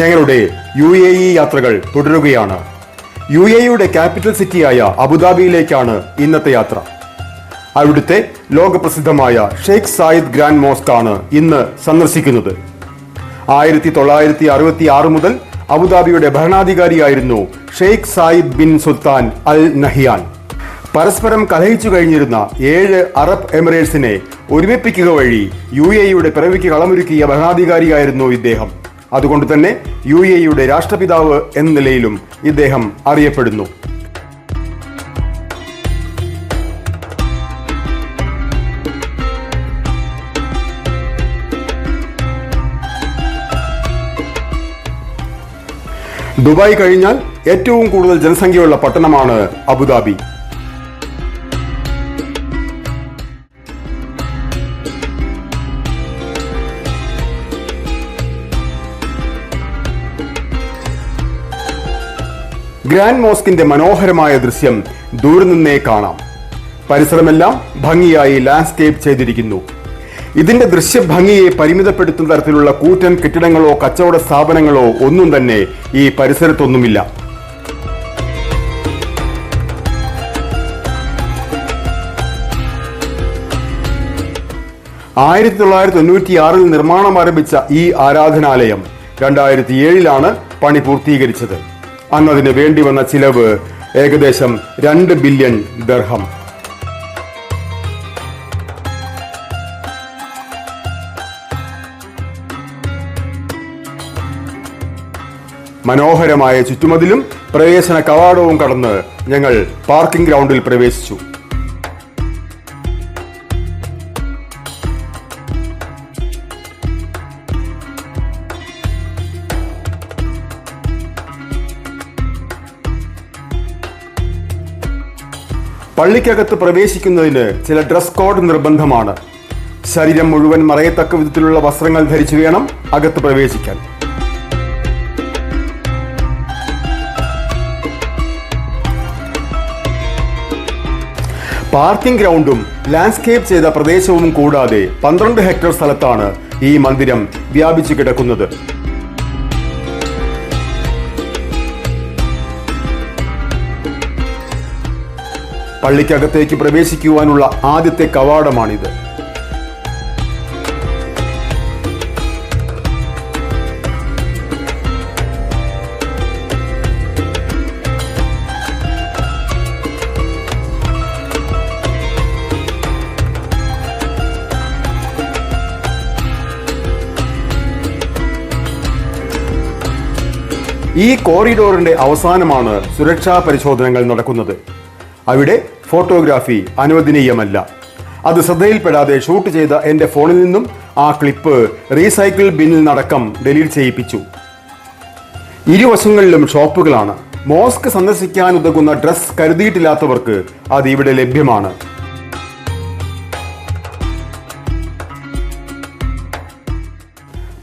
ഞങ്ങളുടെ U A E യാത്രകൾ തുടരുകയാണ്. യു എ ഇയുടെ ക്യാപിറ്റൽ സിറ്റിയായ അബുദാബിയിലേക്കാണ് ഇന്നത്തെ യാത്ര. അവിടുത്തെ ലോകപ്രസിദ്ധമായ ഷെയ്ഖ് സായിദ് ഗ്രാൻഡ് മോസ്ക് ആണ് ഇന്ന് സന്ദർശിക്കുന്നത്. ആയിരത്തി തൊള്ളായിരത്തി അറുപത്തി ആറ് മുതൽ അബുദാബിയുടെ ഭരണാധികാരിയായിരുന്നു Sheikh Zayed bin Sultan Al Nahyan. പരസ്പരം കലഹിച്ചു കഴിഞ്ഞിരുന്ന ഏഴ് അറബ് എമിറേറ്റ്സിനെ ഒരുമിപ്പിക്കുക വഴി യു എ ഇയുടെ പിറവിക്ക് കളമൊരുക്കിയ ഭരണാധികാരിയായിരുന്നു ഇദ്ദേഹം. അതുകൊണ്ട് തന്നെ യു എ യുടെ രാഷ്ട്രപിതാവ് എന്ന നിലയിലും ഇദ്ദേഹം അറിയപ്പെടുന്നു. ദുബായ് കഴിഞ്ഞാൽ ഏറ്റവും കൂടുതൽ ജനസംഖ്യയുള്ള പട്ടണമാണ് അബുദാബി. ഗ്രാൻഡ് മോസ്കിന്റെ മനോഹരമായ ദൃശ്യം ദൂരെ നിന്നേ കാണാം. പരിസരമെല്ലാം ഭംഗിയായി ലാൻഡ്സ്കേപ്പ് ചെയ്തിരിക്കുന്നു. ഇതിന്റെ ദൃശ്യഭംഗിയെ പരിമിതപ്പെടുത്തുന്ന തരത്തിലുള്ള കൂറ്റൻ കെട്ടിടങ്ങളോ കച്ചവട സ്ഥാപനങ്ങളോ ഒന്നും തന്നെ ഈ പരിസരത്തൊന്നുമില്ല. ആയിരത്തി തൊള്ളായിരത്തി തൊണ്ണൂറ്റി ആറിൽ നിർമ്മാണം ആരംഭിച്ച ഈ ആരാധനാലയം രണ്ടായിരത്തി ഏഴിലാണ് പണി പൂർത്തീകരിച്ചത്. അന്നതിന് വേണ്ടി വന്ന ചിലവ് ഏകദേശം രണ്ട് ബില്യൺ ദർഹം. മനോഹരമായ ചുറ്റുമതിലും പ്രവേശന കവാടവും കടന്ന് ഞങ്ങൾ പാർക്കിംഗ് ഗ്രൗണ്ടിൽ പ്രവേശിച്ചു. പള്ളിക്കകത്ത് പ്രവേശിക്കുന്നതിന് ചില ഡ്രസ് കോഡ് നിർബന്ധമാണ്. ശരീരം മുഴുവൻ മറയത്തക്ക വിധത്തിലുള്ള വസ്ത്രങ്ങൾ ധരിച്ചു വേണം അകത്ത് പ്രവേശിക്കാൻ. പാർക്കിംഗ് ഗ്രൗണ്ടും ലാൻഡ്സ്കേപ്പ് ചെയ്ത പ്രദേശവും കൂടാതെ പന്ത്രണ്ട് ഹെക്ടർ സ്ഥലത്താണ് ഈ മന്ദിരം വ്യാപിച്ചു കിടക്കുന്നത്. പള്ളിക്കകത്തേക്ക് പ്രവേശിക്കുവാനുള്ള ആദ്യത്തെ കവാടമാണിത്. ഈ കോറിഡോറിന്റെ അവസാനമാണ് സുരക്ഷാ പരിശോധനകൾ നടക്കുന്നത്. അവിടെ ഫോട്ടോഗ്രാഫി അനുവദനീയമല്ല. അത് ശ്രദ്ധയിൽപ്പെടാതെ ഷൂട്ട് ചെയ്ത എന്റെ ഫോണിൽ നിന്നും ആ ക്ലിപ്പ് റീസൈക്കിൾ ബിന്നിൽ നടക്കം ഡിലീറ്റ് ചെയ്യിപ്പിച്ചു. ഇരുവശങ്ങളിലും ഷോപ്പുകളാണ്. മോസ്ക് സന്ദർശിക്കാൻ ഉതകുന്ന ഡ്രസ് കരുതിയിട്ടില്ലാത്തവർക്ക് അത് ഇവിടെ ലഭ്യമാണ്.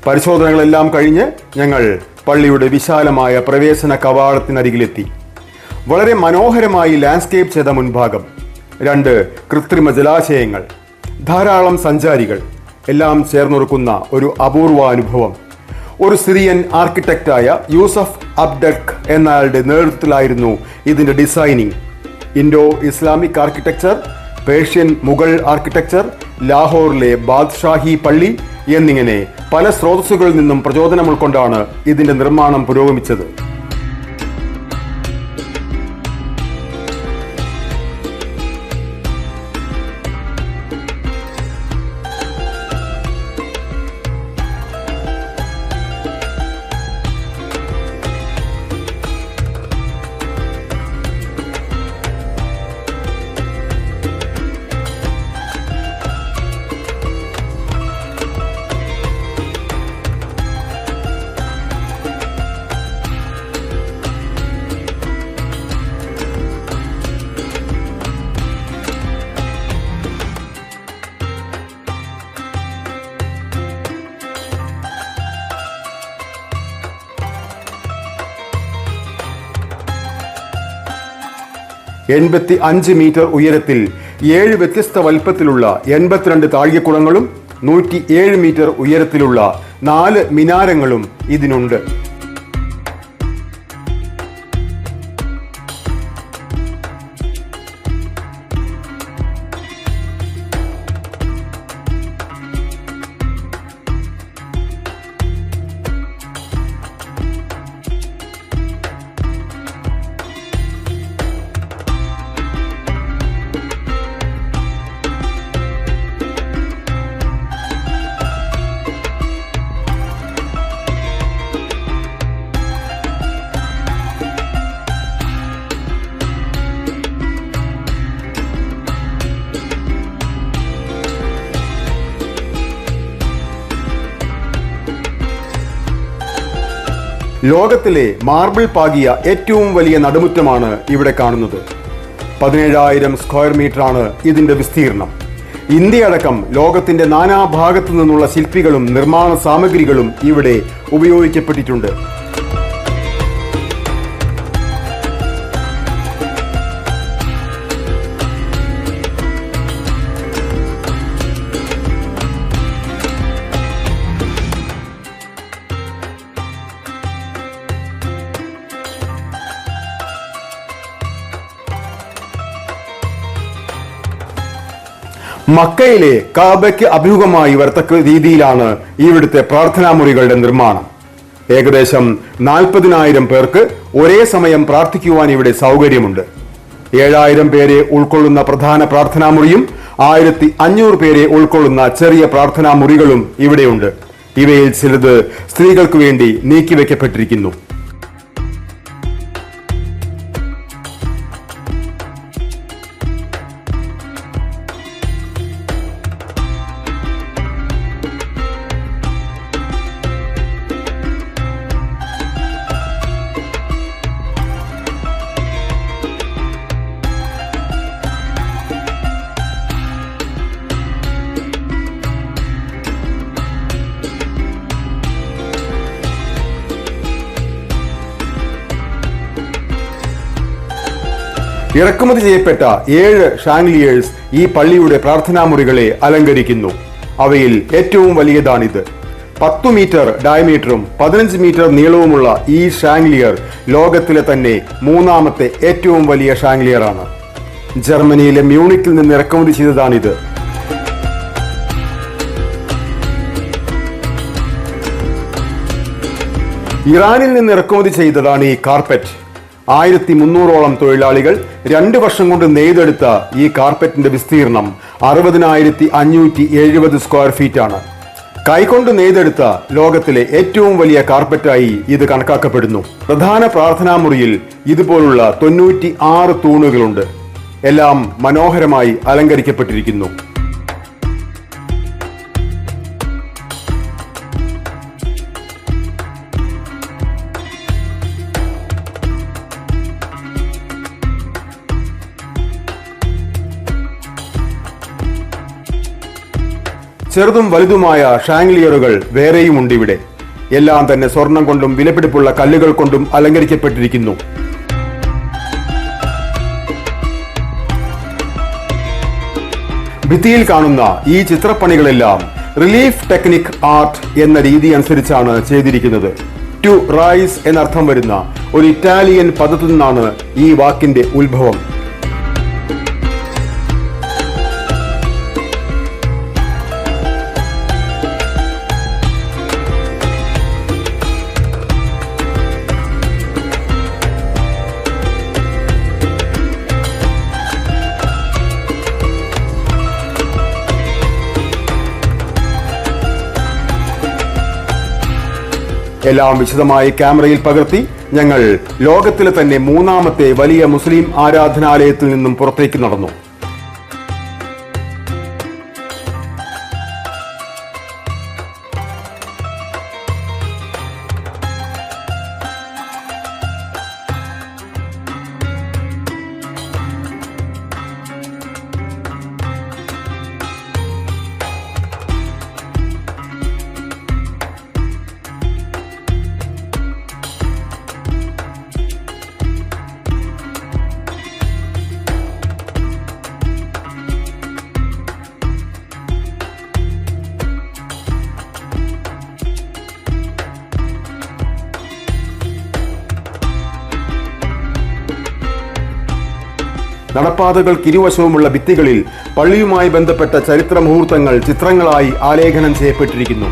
പരിശോധനകളെല്ലാം കഴിഞ്ഞ് ഞങ്ങൾ പള്ളിയുടെ വിശാലമായ പ്രവേശന കവാടത്തിനരികിലെത്തി. വളരെ മനോഹരമായി ലാൻഡ്സ്കേപ്പ് ചെയ്ത മുൻഭാഗം. രണ്ട് കൃത്രിമ ജലാശയങ്ങൾ. ധാരാളം സഞ്ചാരികൾ. എല്ലാം ചേർന്നൊരുക്കുന്ന ഒരു അപൂർവ അനുഭവം. ഒരു സിറിയൻ ആർക്കിടെക്റ്റായ യൂസഫ് അബ്ഡക് എന്നയാളുടെ നേതൃത്വത്തിലായിരുന്നു ഇതിന്റെ designing. Indo Islamic architecture Persian Mughal architecture ലാഹോറിലെ Badshahi പള്ളി എന്നിങ്ങനെ പല സ്രോതസ്സുകളിൽ നിന്നും പ്രചോദനം ഉൾക്കൊണ്ടാണ് ഇതിന്റെ നിർമ്മാണം പുരോഗമിച്ചത്. എൺപത്തി അഞ്ച് മീറ്റർ ഉയരത്തിൽ ഏഴ് വ്യത്യസ്ത വലിപ്പത്തിലുള്ള എൺപത്തിരണ്ട് താഴികക്കുളങ്ങളും നൂറ്റി ഏഴ് മീറ്റർ ഉയരത്തിലുള്ള നാല് മിനാരങ്ങളും ഇതിനുണ്ട്. ലോകത്തിലെ മാർബിൾ പാകിയ ഏറ്റവും വലിയ നടുമുറ്റമാണ് ഇവിടെ കാണുന്നത്. പതിനേഴായിരം സ്ക്വയർ മീറ്ററാണ് ഇതിന്റെ വിസ്തീർണം. ഇന്ത്യ ഇന്ത്യയടക്കം ലോകത്തിന്റെ നാനാഭാഗത്തു നിന്നുള്ള ശില്പികളും നിർമ്മാണ സാമഗ്രികളും ഇവിടെ ഉപയോഗിക്കപ്പെട്ടിട്ടുണ്ട്. മക്കയിലെ കാബയ്ക്ക് അഭിമുഖമായി വരത്തക്ക രീതിയിലാണ് ഇവിടുത്തെ പ്രാർത്ഥനാ മുറികളുടെ നിർമ്മാണം. ഏകദേശം നാൽപ്പതിനായിരം പേർക്ക് ഒരേ സമയം പ്രാർത്ഥിക്കുവാൻ ഇവിടെ സൗകര്യമുണ്ട്. ഏഴായിരം പേരെ ഉൾക്കൊള്ളുന്ന പ്രധാന പ്രാർത്ഥനാ മുറിയും ആയിരത്തി അഞ്ഞൂറ് പേരെ ഉൾക്കൊള്ളുന്ന ചെറിയ പ്രാർത്ഥനാ മുറികളും ഇവിടെയുണ്ട്. ഇവയിൽ ചിലത് സ്ത്രീകൾക്ക് വേണ്ടി നീക്കിവെക്കപ്പെട്ടിരിക്കുന്നു. ഇറക്കുമതി ചെയ്യപ്പെട്ട ഏഴ് ഷാങ്ലിയേഴ്സ് ഈ പള്ളിയുടെ പ്രാർത്ഥനാ മുറികളെ അലങ്കരിക്കുന്നു. അവയിൽ ഏറ്റവും വലിയതാണിത്. പത്തു മീറ്റർ ഡയമീറ്ററും പതിനഞ്ച് മീറ്റർ നീളവുമുള്ള ഈ ഷാങ്ലിയർ ലോകത്തിലെ തന്നെ മൂന്നാമത്തെ ഏറ്റവും വലിയ ഷാങ്ലിയറാണ് ജർമ്മനിയിലെ മ്യൂണിക്കിൽ നിന്ന് ഇറക്കുമതി ചെയ്തതാണിത്. ഇറാനിൽ നിന്ന് ഇറക്കുമതി ചെയ്തതാണ് ഈ കാർപ്പറ്റ്. ആയിരത്തി മുന്നൂറോളം തൊഴിലാളികൾ രണ്ട് വർഷം കൊണ്ട് നെയ്തെടുത്ത ഈ കാർപ്പറ്റിന്റെ വിസ്തീർണം അറുപതിനായിരത്തി അഞ്ഞൂറ്റി എഴുപത് സ്ക്വയർ ഫീറ്റ് ആണ് കൈകൊണ്ട് നെയ്തെടുത്ത ലോകത്തിലെ ഏറ്റവും വലിയ കാർപ്പറ്റായി ഇത് കണക്കാക്കപ്പെടുന്നു. പ്രധാന പ്രാർത്ഥനാ മുറിയിൽ ഇതുപോലുള്ള തൊണ്ണൂറ്റി ആറ് തൂണുകളുണ്ട്. എല്ലാം മനോഹരമായി അലങ്കരിക്കപ്പെട്ടിരിക്കുന്നു. ചെറുതും വലുതുമായ ഷാങ്ലിയറുകൾ വേറെയുമുണ്ട് ഇവിടെ. എല്ലാം തന്നെ സ്വർണം കൊണ്ടും വിലപിടിപ്പുള്ള കല്ലുകൾ കൊണ്ടും അലങ്കരിക്കപ്പെട്ടിരിക്കുന്നു. ഭിത്തിയിൽ കാണുന്ന ഈ ചിത്രപ്പണികളെല്ലാം റിലീഫ് ടെക്നിക് ആർട്ട് എന്ന രീതി അനുസരിച്ചാണ് ചെയ്തിരിക്കുന്നത്. ടു റൈസ് എന്നർത്ഥം വരുന്ന ഒരു ഇറ്റാലിയൻ പദത്തിൽ നിന്നാണ് ഈ വാക്കിന്റെ ഉത്ഭവം. എല്ലാം വിശദമായി ക്യാമറയിൽ പകർത്തി ഞങ്ങൾ ലോകത്തിലെ തന്നെ മൂന്നാമത്തെ വലിയ മുസ്ലിം ആരാധനാലയത്തിൽ നിന്നും പുറത്തേക്ക് നടന്നു. നടപ്പാതകൾക്ക് ഇരുവശവുമുള്ള ഭിത്തികളിൽ പള്ളിയുമായി ബന്ധപ്പെട്ട ചരിത്ര മുഹൂർത്തങ്ങൾ ചിത്രങ്ങളായി ആലേഖനം ചെയ്യപ്പെട്ടിരിക്കുന്നു.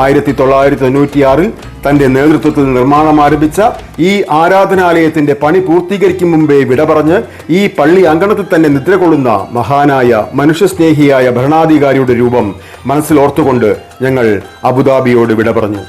ആയിരത്തി തൊള്ളായിരത്തി തൊണ്ണൂറ്റിയാറിൽ തന്റെ നേതൃത്വത്തിൽ നിർമ്മാണം ആരംഭിച്ച ഈ ആരാധനാലയത്തിന്റെ പണി പൂർത്തീകരിക്കും മുമ്പേ വിട പറഞ്ഞ് ഈ പള്ളി അങ്കണത്തിൽ തന്നെ നിദ്രകൊള്ളുന്ന മഹാനായ മനുഷ്യസ്നേഹിയായ ഭരണാധികാരിയുടെ രൂപം മനസ്സിലോർത്തുകൊണ്ട് ഞങ്ങൾ അബുദാബിയോട് വിട പറഞ്ഞു.